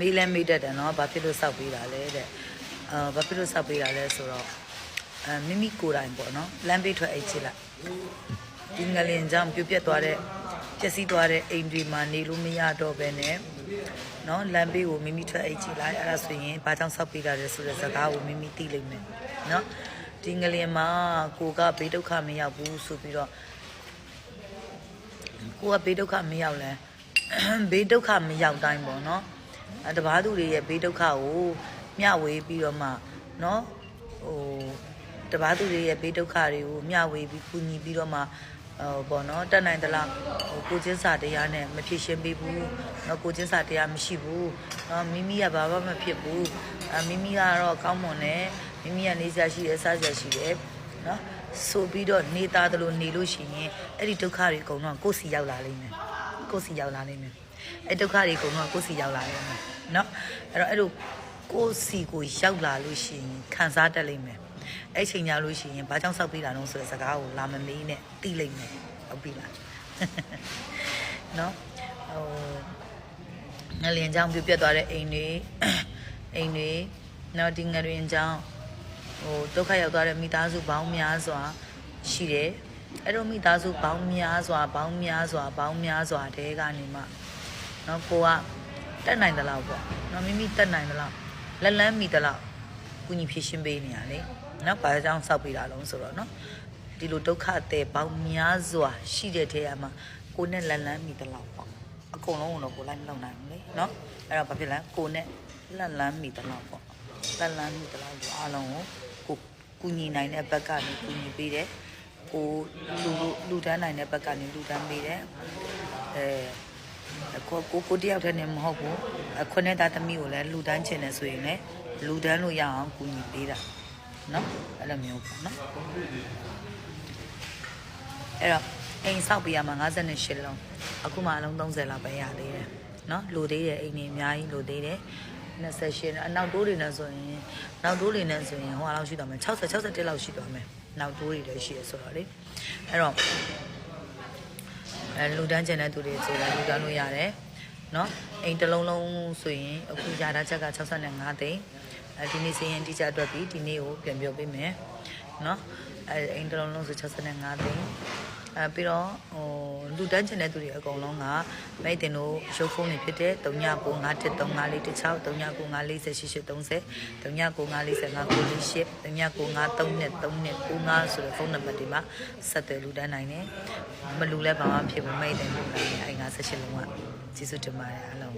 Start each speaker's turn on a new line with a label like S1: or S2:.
S1: မေးလဲမေးတတ်တယ်နော်ဘာဖြစ်လို့စောက်ပေးတာလဲတဲ့အာဘာဖြစ်လို့စောက်ပေးတာလဲဆိုတော့အဲမိမိကိုယ်တိုင်ပေါ့နော်လမ်းပေးထွက်အိတ်ချစ်လိုက်ဒီငလင်ကြောင့်ပြပြတ်သွားတဲ့ပျက်စီးသွားတဲ့အိမ်တွေမှာနေလို့မရတော့ဘဲနဲ့နော်လမ်းပေးကိုမိမိထွက်အိတ်ချစ်လိုက်အဲ့ဒါဆိုရင်ဘာကြောင့်စောက်ပေးတာလဲဆိုတဲ့စကားကိုမိမိသိလိမ့်မယ်နော်ဒီငလင်မှာကိုကဘေးဒုက္ခမရောက်ဘူးဆိုပြီးတော့ကိုကဘေးဒုက္ခမရောက်လဲဘေးဒုက္ခမရောက်တိုင်းပေါ့နော်အဲ တပားသူတွေရဲ့ဘေးဒုက္ခကိုမျှဝေပြီးတော့မှနော်ဟိုတပားသူတွေရဲ့ဘေးဒုက္ခတွေကိုမျှဝေပြီးကူညီပြီးတော့မှဟိုပေါ့နော်တက်နိုင်သလားဟိုကိုချင်းစာတရားနဲ့မဖြစ်ရှင်းပေးဘူးနော်ကိုချင်းစာတရားမရှိဘူးနော်မိမိကဘာမှမဖြစ်ဘူးအမိမိကတော့ကောင်းမွန်တယ်မိမိကနေစားရှိတယ်စားစရာရှိတယ်နော်ဆိုပြီးတော့နေသားသလိုနေလို့ရှိရင်အဲ့ဒီဒုက္ခတွေအကုန်လုံးကိုယ်စီရောက်လာလိမ့်မယ်ကိုယ်စီရောက်လာလိမ့်မယ် အဲ့ဒုက္ခတွေအကုန်လုံးကိုယ်စီရောက်လာလိမ့်မယ်နော်အဲ့တော့အဲ့လိုကိုယ်စီကိုရောက်လာလို့ရှိရင်ခံစားတတ်လိမ့်မယ်အဲ့ချိန်ကြလို့ရှိရင်ဘာကြောင့်စောက်ပေးတာလဲဆိုတဲ့စကားကိုလာမမေးနဲ့သိလိမ့်မယ်ဟုတ်ပြီလားနော်ဟိုငလျင်ချောင်းပြပြတ်သွားတဲ့အိမ်တွေအိမ်တွေနော်ဒီငလျင်ချောင်းဟိုဒုက္ခရောက်သွားတဲ့မိသားစုပေါင်းများစွာရှိတယ်အဲ့တော့မိသားစုပေါင်းများစွာပေါင်းများစွာပေါင်းများစွာတဲကနေမှ နော်ကိုကတက်နိုင်သလောက်ပေါ့နော်မိမိတက်နိုင်သလောက်လက်လန်းမိသလောက်ကုညီဖြစ်ရှင်းပေးနေရလေနော်ဘာကြောင့်စောက်ပေးတာလုံးဆိုတော့နော်ဒီလိုဒုက္ခတဲ့ပေါင်းများစွာရှိတဲ့ထဲမှာကိုနဲ့လက်လန်းမိသလောက်ပေါ့အကုန်လုံးကတော့ကိုလိုက်မလုပ်နိုင်ဘူးလေနော်အဲ့တော့ဘာဖြစ်လဲကိုနဲ့လက်လန်းမိသလောက်ပေါ့လက်လန်းမိသလောက်ကိုအားလုံးကိုကိုကုညီနိုင်တဲ့ဘက်ကနေကုညီပေးတယ်ကိုလူလူတန်းနိုင်တဲ့ဘက်ကနေလူတန်းပေးတယ်အဲ ကိုကိုကိုတယောက်တည်းနဲ့မဟုတ်ဘူးအခွနဲ့သားသမီးကိုလည်းလူတန်းချင်တယ်ဆိုရင်လည်းလူတန်းလို့ရအောင်ကူညီပေးတာနော်အဲ့လိုမျိုးပေါ့နော်အဲ့တော့အိမ်ဆောက်ပေးရမှာ58လုံးအခုမှအလုံး30လောက်ပဲရသေးတယ်နော်လူသေးတယ်အိမ်တွေအများကြီးလူသေးတယ်28အနောက်တိုးတွေနဲ့ဆိုရင်နောက်တိုးတွေနဲ့ဆိုရင်ဟိုအလောက်ရှိတော့မယ်60 61လောက်ရှိတော့မယ်နောက်တိုးတွေလည်းရှိရဆိုတော့လေအဲ့တော့ အဲလူတန်းကျန်တဲ့သူတွေဆိုတော့လူတန်းလို့ရတယ်เนาะအိမ်တစ်လုံးလုံးဆိုရင်အခုရတာချက်က65သိန်းအဲဒီနေ့စရင်တိကျအတွက်ပြီးဒီနေ့ကိုပြန်ပြောပေးမယ်เนาะအဲအိမ်တစ်လုံးလုံးဆို65သိန်း အဲပြီးတော့ဟိုလူတန်းကျန်တဲ့သူတွေအကုန်လုံးကမိတ်တင်တို့ရုပ်ဖုန်းတွေဖြစ်တဲ့3995135416 39954830 39954598 3995323295ဆိုတဲ့ဖုန်းနံပါတ်တွေမှာဆက်သွယ်လူတန်းနိုင်တယ်မလူလဲဘာမှဖြစ်ဘူးမိတ်တယ်လူနိုင်တယ်အဲ58လုံးကကျေးဇူးတင်ပါတယ်အားလုံး